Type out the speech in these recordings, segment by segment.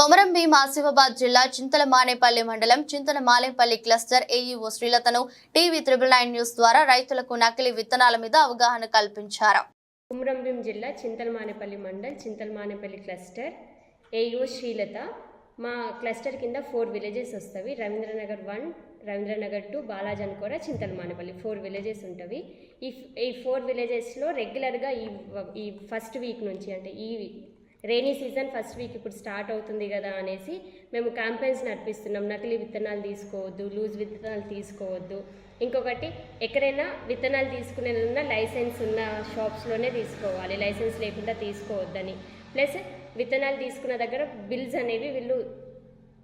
కొమరం భీం ఆసిఫాబాద్ జిల్లా చింతల మానేపల్లి మండలం Chintala Manepalli cluster AEO శ్రీలతను టీవీ త్రిబుల్ నైన్ న్యూస్ ద్వారా రైతులకు నకిలీ విత్తనాల మీద అవగాహన కల్పించారు. కుమరంభీం జిల్లా చింతలమానేపల్లి మండల్ చింతలమానేపల్లి క్లస్టర్ ఏయో శ్రీలత. మా క్లస్టర్ కింద four villages వస్తవి. Ravindranagar one Ravindranagar two Balajankora Chintalamanepalli four villages ఉంటవి. ఈ ఈ ఫోర్ విలేజెస్లో రెగ్యులర్గా ఈ ఈ ఫస్ట్ వీక్ నుంచి అంటే ఈ రైనీ సీజన్ ఫస్ట్ వీక్ ఇప్పుడు స్టార్ట్ అవుతుంది కదా అనేసి మేము క్యాంపెయిన్స్ నడిపిస్తున్నాం. నకిలీ విత్తనాలు తీసుకోవద్దు లూజ్ విత్తనాలు తీసుకోవద్దు. ఇంకొకటి ఎక్కడైనా విత్తనాలు తీసుకునేది ఉన్న లైసెన్స్ ఉన్న షాప్స్లోనే తీసుకోవాలి. లైసెన్స్ లేకుండా తీసుకోవద్దని. ప్లస్ విత్తనాలు తీసుకున్న దగ్గర బిల్స్ అనేవి వీళ్ళు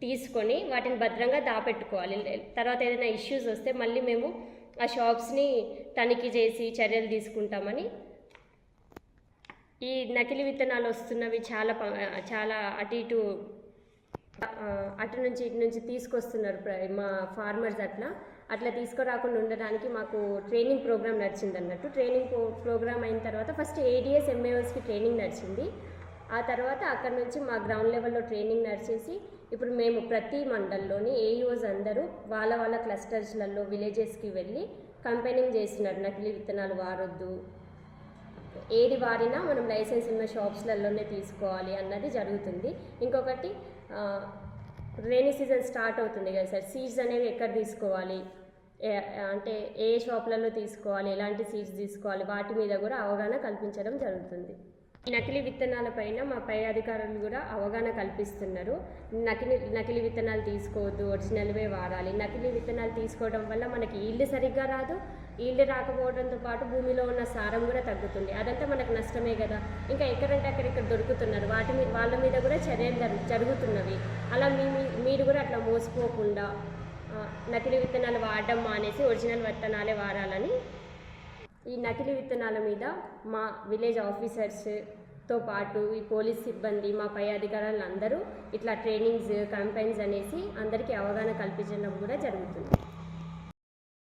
తీసుకొని వాటిని భద్రంగా దాపెట్టుకోవాలి. తర్వాత ఏదైనా ఇష్యూస్ వస్తే మళ్ళీ మేము ఆ షాప్స్ని తనిఖీ చేసి చర్యలు తీసుకుంటామని ఈ నకిలీ విత్తనాలు వస్తున్నవి చాలా చాలా అటు ఇటు అటు నుంచి ఇటు నుంచి తీసుకొస్తున్నారు ప్ర- మా ఫార్మర్స్ అట్లా. అట్లా తీసుకురాకుండా ఉండడానికి మాకు ట్రైనింగ్ ప్రోగ్రామ్ నడిచింది అన్నట్టు. ట్రైనింగ్ ప్రోగ్రామ్ అయిన తర్వాత ఫస్ట్ ఏడిఎస్ ఎంఏఓస్కి ట్రైనింగ్ నడిచింది. ఆ తర్వాత అక్కడ నుంచి మా గ్రౌండ్ లెవెల్లో ట్రైనింగ్ నడిచేసి ఇప్పుడు మేము ప్రతి మండల్లోని ఏఈఓస్ అందరూ వాళ్ళ వాళ్ళ క్లస్టర్స్లలో విలేజెస్కి వెళ్ళి కంపెనింగ్ చేస్తున్నారు. నకిలీ విత్తనాలు వారొద్దు ఏది వాడినా మనం లైసెన్స్ ఉన్న షాప్స్లలోనే తీసుకోవాలి అన్నది జరుగుతుంది. ఇంకొకటి రెయినీ సీజన్ స్టార్ట్ అవుతుంది కదా సార్. సీడ్స్ అనేవి ఎక్కడ తీసుకోవాలి? అంటే ఏ షాప్లలో తీసుకోవాలి? ఎలాంటి సీడ్స్ తీసుకోవాలి? వాటి మీద కూడా అవగాహన కల్పించడం జరుగుతుంది. నకిలీ విత్తనాల పైన మా పై అధికారులు కూడా అవగాహన కల్పిస్తున్నారు. నకిలీ నకిలీ విత్తనాలు తీసుకోవద్దు ఒరిజినల్వే వాడాలి. నకిలీ విత్తనాలు తీసుకోవడం వల్ల మనకి ఇల్లు సరిగ్గా రాదు. ఈల్డ్ రాకపోవడంతో పాటు భూమిలో ఉన్న సారం కూడా తగ్గుతుంది. అదంతా మనకు నష్టమే కదా. ఇంకా ఎక్కడంటే అక్కడ ఇక్కడ దొరుకుతున్నారు? వాటి మీద వాళ్ళ మీద కూడా చర్యలు జరుగుతున్నవి. అలా మీ మీరు కూడా అట్లా మోసపోకుండా నకిలీ విత్తనాలు వాడడం మానేసి ఒరిజినల్ విత్తనాలే వాడాలని ఈ నకిలీ విత్తనాల మీద మా విలేజ్ ఆఫీసర్స్తో పాటు ఈ పోలీస్ సిబ్బంది మా పై అధికారులు అందరూ ఇట్లా ట్రైనింగ్స్ క్యాంపెయిన్స్ అనేసి అందరికీ అవగాహన కల్పించడం కూడా జరుగుతుంది.